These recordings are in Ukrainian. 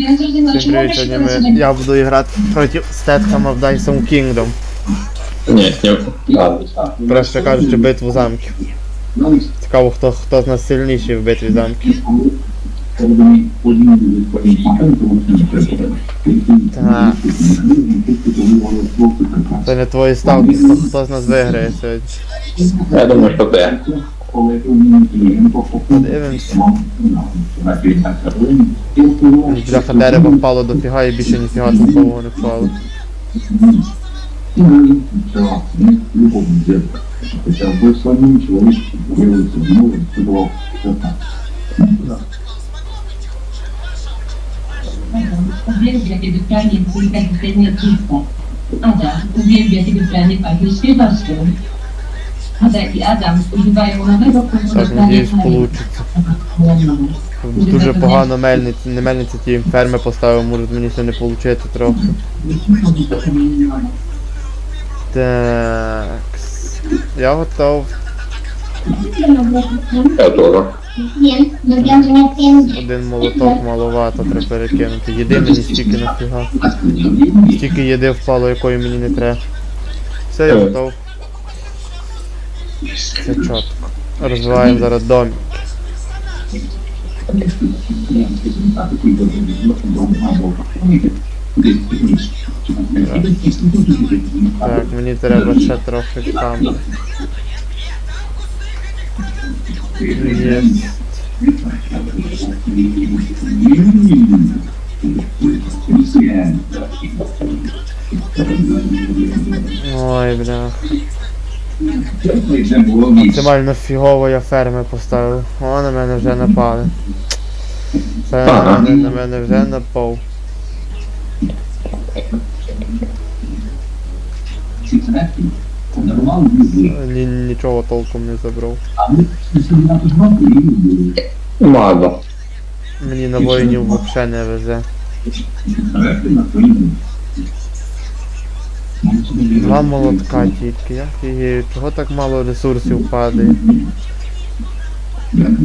Я Всім привіт, сьогодні ми, я буду грати проти Стетхама в Dyson Kingdom. Ні, ні. Ладно. Проще кажучи, битву замків. Цікаво, хто, хто з нас сильніший в битві замків. Так. Це не твої ставки, хто, хто з нас виграє сьогодні. Я думаю, що Б. Wzrasta derewa Paulo dotychaj i się nie zjechał z połony Paulo. Uwielbia, kiedy pranie w ulicach zdejmie czysto. Ada uwielbia, kiedy pranie pachnie świeżością. Ada i Adam używają nowego Так, korzystania надіюсь, получиться. Дуже погано мельниці, не мельниці ті ферми поставив, може мені все не получити трохи. Так. Я готов. Я теж. Tiempo. Один молоток маловато, треба перекинути. Їди мені стільки нафіга. Стільки їди впало, якої мені не треба. Все, я готов. Все чітко. Розвиваємо зараз домик. Так, мені треба ще трохи. Є. Ой, бля. Максимально фігово я ферми поставив. О, на мене вже напали. На, на мене вже напав. Ні, нічого толком не забрав. Мало. Мені на воїнів взагалі не везе. Два молотка тільки, я фігію, чого так мало ресурсів падає?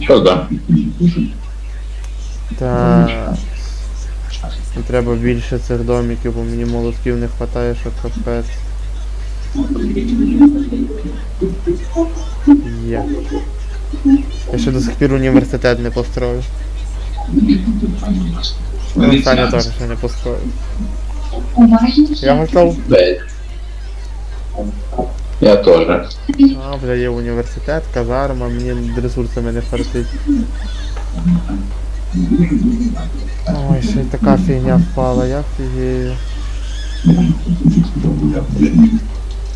Що да? Так. І треба більше цих домиків, бо мені молотків не вистачає, що капець. Є. Я ще до сих пір університет не построю. Ну, Саня теж ще не построїв. Я готов. Б. Я теж. А, бля, є університет, казарма, мені ресурсами не фартить. Ой, ще й така фігня впала, я фігію.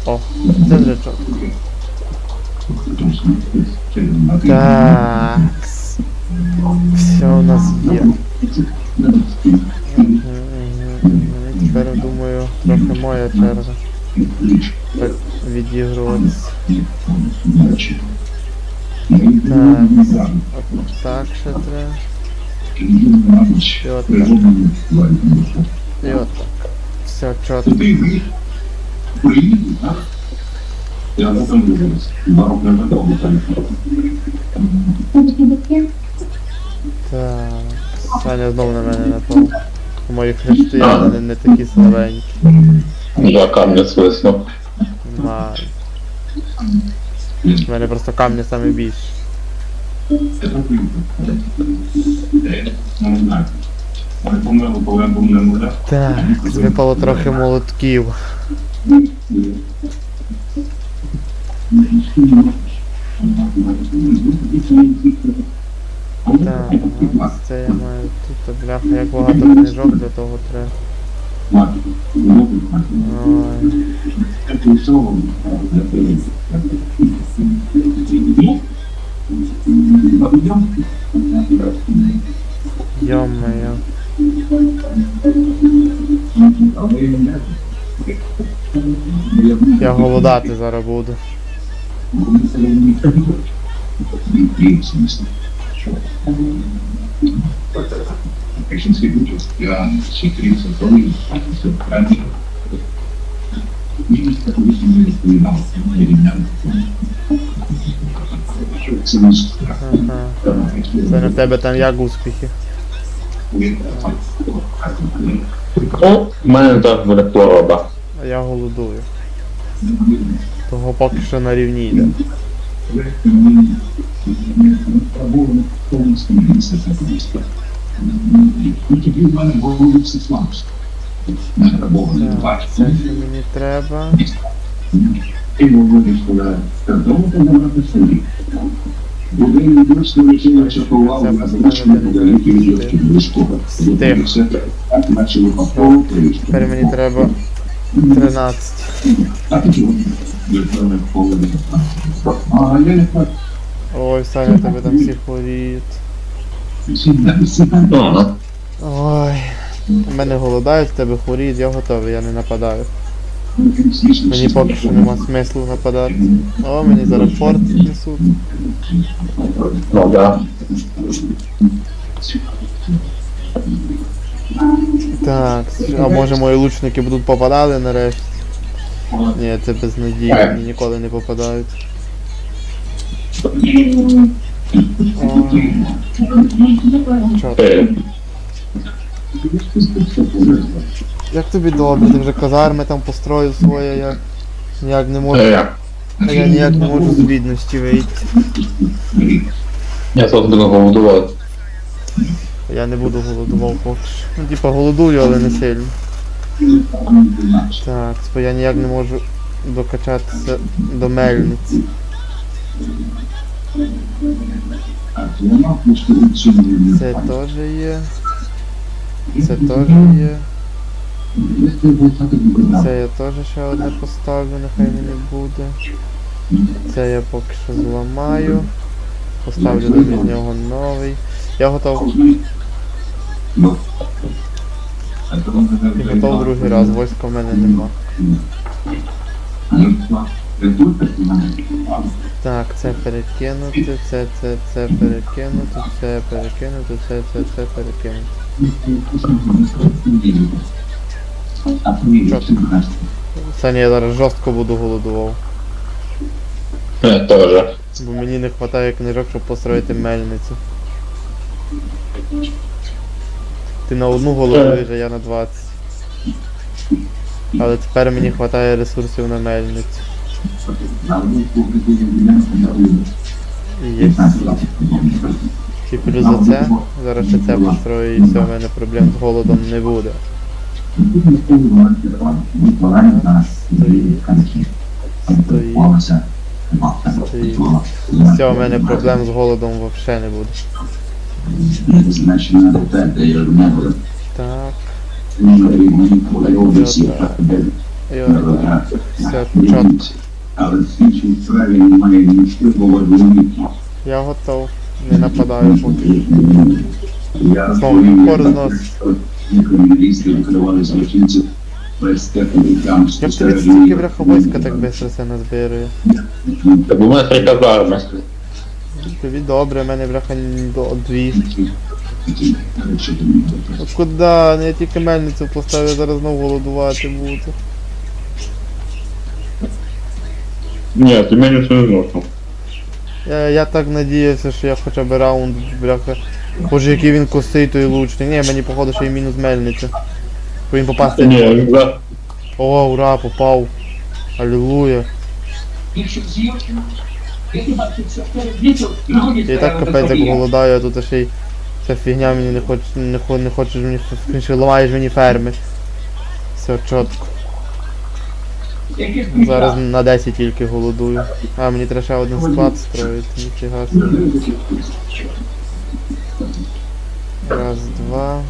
О, це вже чітко. Так. Все у нас є. Тепер думаю, трохи моя черга. Так, відігруватися. Так. От так ще треба. І от так. І от так. Все чітко. Я об этом думаю. Барок ожидал деталей. Так. Саня знов на мене напав. Мої хрещияни не, не такі слабенькі. Я камня свиснув. Май. У мене просто камні саме більше. Так, випало трохи молотків. Так, ось це я маю тут, бляха, як багато книжок для того треба. Йо-моє. Я голодати зараз буду. Печенский бюджет, я секрет сотрудник, все раньше. И такой не вспоминал, переменял. Ага. Це на тебе там як успіхи. В мене так буде хвороба. А я голодую. Того поки що на рівні йде. Так, це мені треба. Ти говориш, що картону забрати собі. Будинок дійсно лічила чергував на значно великий відділки близького. Тепер мені треба 13. А ти чого? Віртуальне холоди. А я не так. Ой, Саня, тебе там всі хворіють. Ой. У мене голодають, тебе хворіють, я готовий, я не нападаю. Мені поки що нема смислу нападати. О, мені зараз форт несуть. Ну да. Так, а може мої лучники будуть попадали нарешті? Ні, це безнадійно, мені ніколи не попадають. Ой. Чо? Е, Як тобі добре, ти вже казарми там построїв своє, я ніяк не можу. А я ніяк не можу з бідності вийти. Я зараз буду голодувати. Я не буду голодував поки. Ну, типа голодую, але не сильно. Так, типа я ніяк не можу докачатися до мельниці. Це теж є. Це теж є. Це я теж ще одне поставлю, нехай мені буде. Це я поки що зламаю. Поставлю замість нього новий. Я готов. І готов другий раз, війська в мене нема. Так, це перекинути, це, це, це перекинути, це перекинути, це, це, це перекинути. Саня, я зараз жорстко буду голодував. Я теж. Бо мені не вистачає книжок, щоб построїти мельницю. Ти на одну голодуєш, а я на 20. Але тепер мені вистачає ресурсів на мельницю. Є. І плюс за це, зараз ще це построю і все, в мене проблем з голодом не буде. Стоїть. Все, в мене проблем з голодом взагалі не буде. Так, Йо, все чітко. Але слідчі в справі немає нічого важливого. Я готов. Не нападаю поки. Я технікам Як стільки так швидко це назбирує? Так у мене три казарми. Тобі добре, в мене бляха до 200. От куди? Ну я тільки мельницю поставлю, я зараз знову голодувати буду. Ні, ти мені це не зношу. Я, я так надіявся, що я хоча б раунд, бляха. Боже, який він косий той лучник. Ні, мені походу ще й мінус мельниця. Він попасти не Ні, він. О, ура, попав. Алілуя. Я і так капець як голодаю, а тут ще й ця фігня мені не хоч, не, хо- не хочеш мені ще ламаєш мені ферми. Все чітко. Зараз на 10 тільки голодую. А, мені треба ще один склад строїти, ніфіга собі. Раз, два.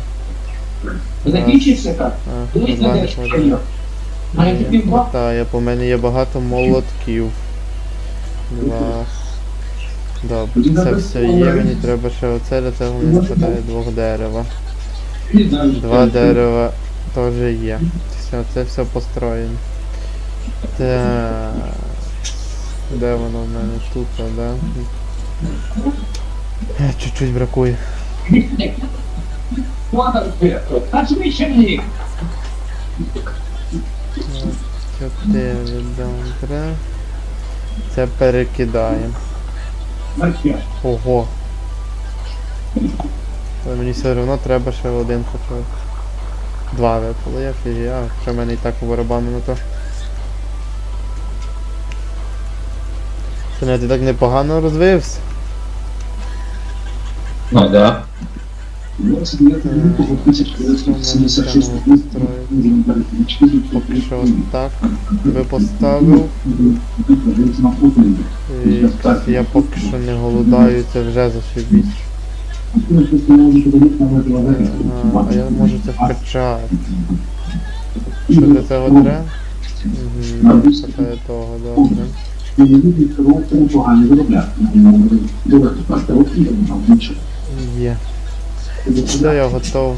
Закінчився так. А я по мене є багато молотків. Два. Добре, це все є, мені треба ще оце, для цього мені вистачає двох дерева. Два дерева теж є. Все, це все построєно. Так. Де воно в мене тут, да? Е, Чуть-чуть бракує. Чотири добре. Це перекидаємо. Ого. Але мені все одно треба ще один хоча. Два випало, я фігі, а що в мене і так у барабану на то. Що не ти так непогано розвився. Ну да. 29 лютого 1976 Поки що так би поставив. І я поки що не голодаю, це вже зашибісь. Ага, а я можу це вкачати. Що для цього треба? Угу, хватає того, добре. Є. Все, я готов.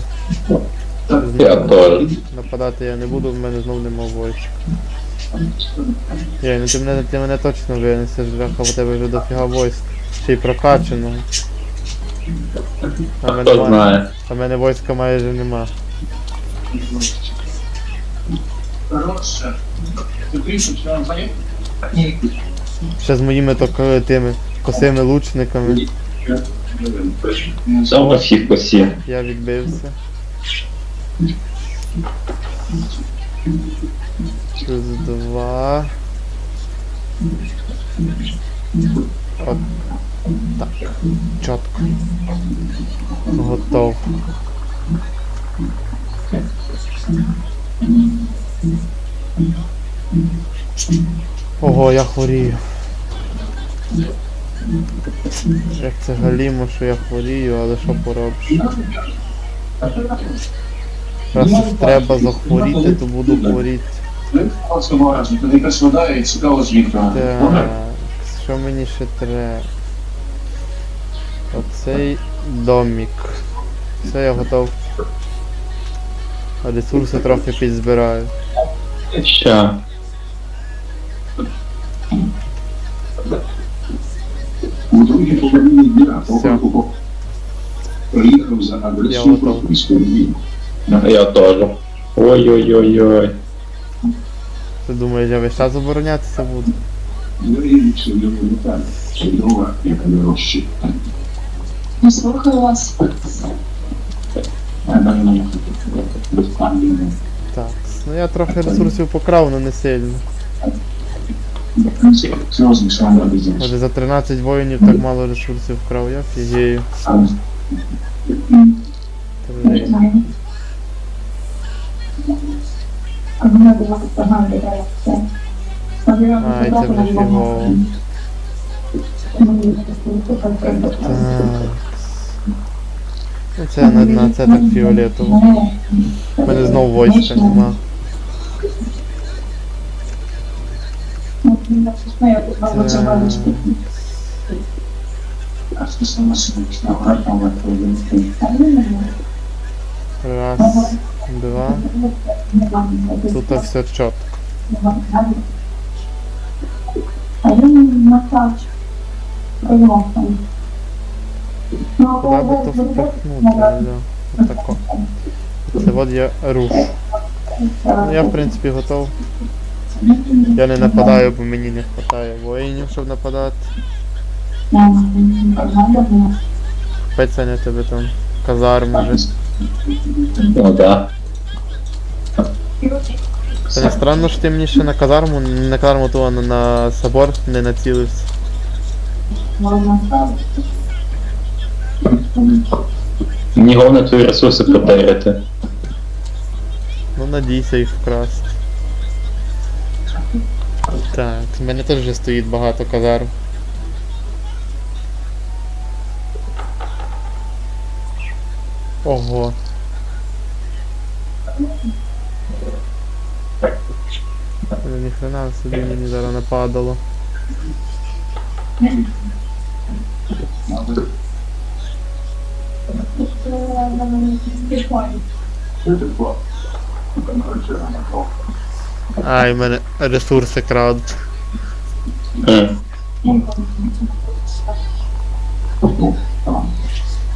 Я теж. Нападати я не буду, в мене знов нема войск. Є, ну ти мене, ти мене точно винесеш, бляха, в тебе вже дофіга войск. Ще й прокачано. А мене, Хто знає. а мене войска майже нема. Ще з моїми то тими косими лучниками. Саме всіх посів. Я відбився. Плюс два. От так. Чітко. Готов. Ого, я хворію. Як це галімо, що я хворію, але що поробиш? Раз треба захворіти, то буду хворіти. Так, що мені ще треба? Оцей домик. Все, я готов. А ресурси трохи підзбираю. Ща. У другій половині дня. Прокопов приїхав за Я адресою готов. Львів. Я теж. Ой-ой-ой-ой. Ти думаєш, я весь час оборонятися буду? Ну Вирішив йому деталь. Чудова, яка дорожча. Не слухаю вас. Так. Ну я трохи ресурсів покрав, але не сильно. Може за 13 воїнів так мало ресурсів вкрав, я фігею. Ай, це вже фігово. Так. Це на, це так фіолетово. У мене знов войска нема. Раз, два. Тут все чітко. Куда би то впихнути, Аля? Отако. Це от я рушу. Ну я в принципі готов. Я не нападаю, бо мені не вистачає воїнів, щоб нападати. Саня тебе там казарму вже. Ну да. Це не странно, що ти мені ще на казарму, не на казарму, то на, на собор не націлився. Мені головне твої ресурси протеряти. Ну надійся їх вкрасти. Так, в мене теж вже стоїть багато казарм. Ого. Але ніхрена собі мені зараз нападало. Ай, мене ресурси крадуть.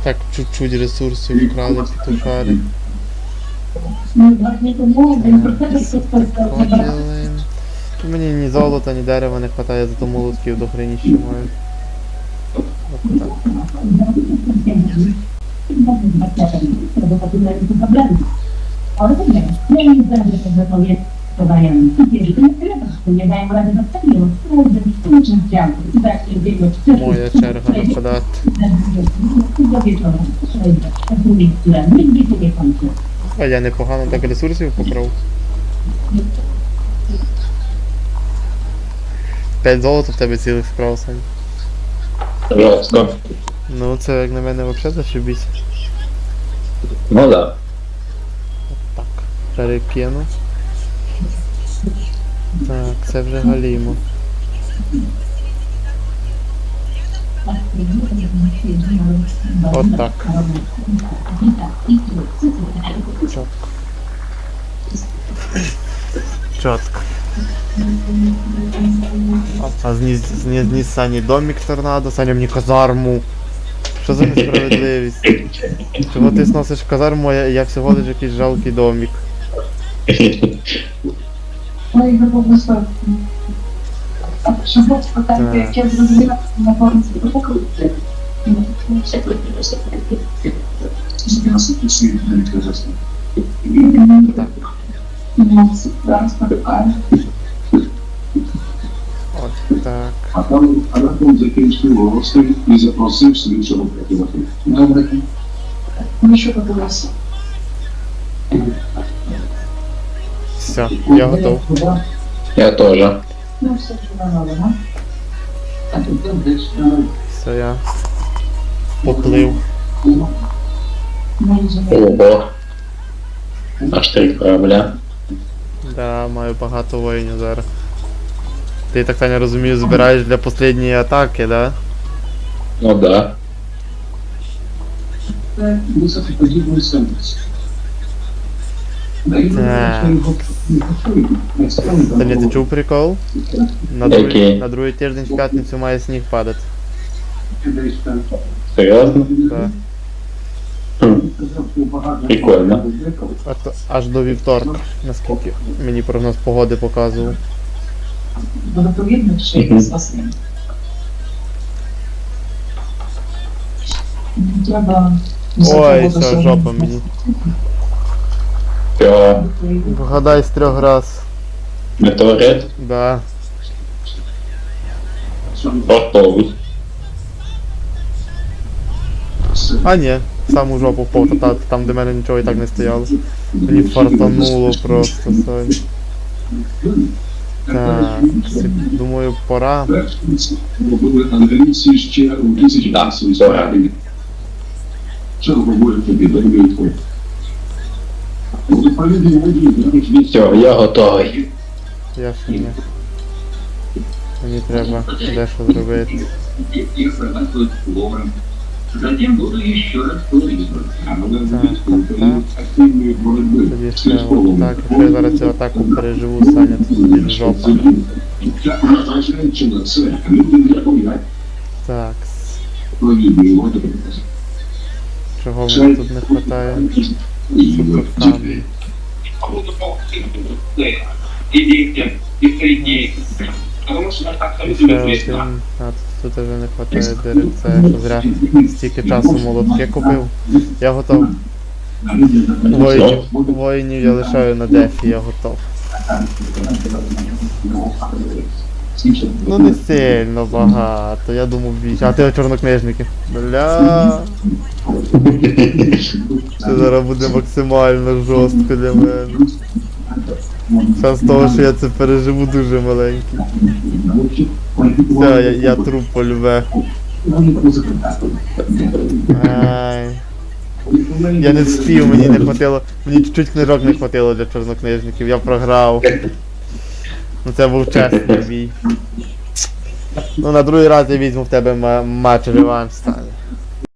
Так, чуть-чуть ресурсів вкрали петушари. Поділи. Мені ні золота, ні дерева не вистачає, зато молотків до хрені ще маю. To nie, nie dają rady zastawiło, sprawdzę, w czym działo. I tak się dzieje, Моя черга нападати. А я непогано так ресурсів покрав. 5 золота в тебе цілих вкрав, Сань. Жорстко. Ну це як на мене взагалі зашибісь. Ну да. Так, перекину. Так, це вже галімо. От так. Чітко. Чітко. А зніс, зніс, Сані домик торнадо, Саня мені казарму. Що за несправедливість? Чого ти сносиш казарму, а я, я всього лиш якийсь жалкий домик. Ой, ви просто... А чого спитати, як я зрозуміла, на покрути. Так. Ну, зараз. От так. А там закінчив гостей і запросив слідчого прокурора. Добре. Ну, що подивилася? Все, я готов. Я теж. Ну, все, я поплив. Ого. Аж три корабля. Да, маю багато воїнів зараз. Ти так Таня розумію, збираєш для останньої атаки, да? Ну да. Високоподібний сенс. Таня, ти чув прикол? На другий, на другий тиждень в п'ятницю має сніг падати. Серйозно? Да. Хм. Прикольно. А то аж до вівторка, наскільки мені прогноз погоди показував. Що Мгм. я спасли. Треба... Ой, все, жопа мені. Все. Вгадай з трьох раз. Метеорит. Да. Готовий. А ні, в саму жопу впав, та, та, там де мене нічого і так не стояло. Мені фартануло просто, Сонь. Так, думаю, пора. Робили англійці ще у 1800 році. Що говорить тобі, дорогий твій? У відповідній воді навіть від Все, я готовий. Я ще ні. Мені треба дещо зробити. их прорабатывают флором. Затем буду еще раз половину. А мы будем активные борьбы Тоді с ще рискованными. отак, якщо я зараз цю атаку переживу, Саня, то тоді жопа. Как наша женщина, це люди не понимають, Так, повідні воду. чого мені тут не вистачає? А, тут, вже не вистачає деревця, що зря стільки часу молотки купив. Я готов. Воїнів, воїнів я лишаю на дефі, я готов. Ну не сильно багато, я думав більше. А ти чорнокнижники. Бля. Це зараз буде максимально жорстко для мене. Шанс того, що я це переживу дуже маленький. Все, я, я труп полюбе. Ай. Я не встиг, мені не хватило. Мені чуть-чуть книжок не хватило для чорнокнижників, я програв. Ну це був чесний бій. Ну на другий раз я візьму в тебе матч реванш, Стас.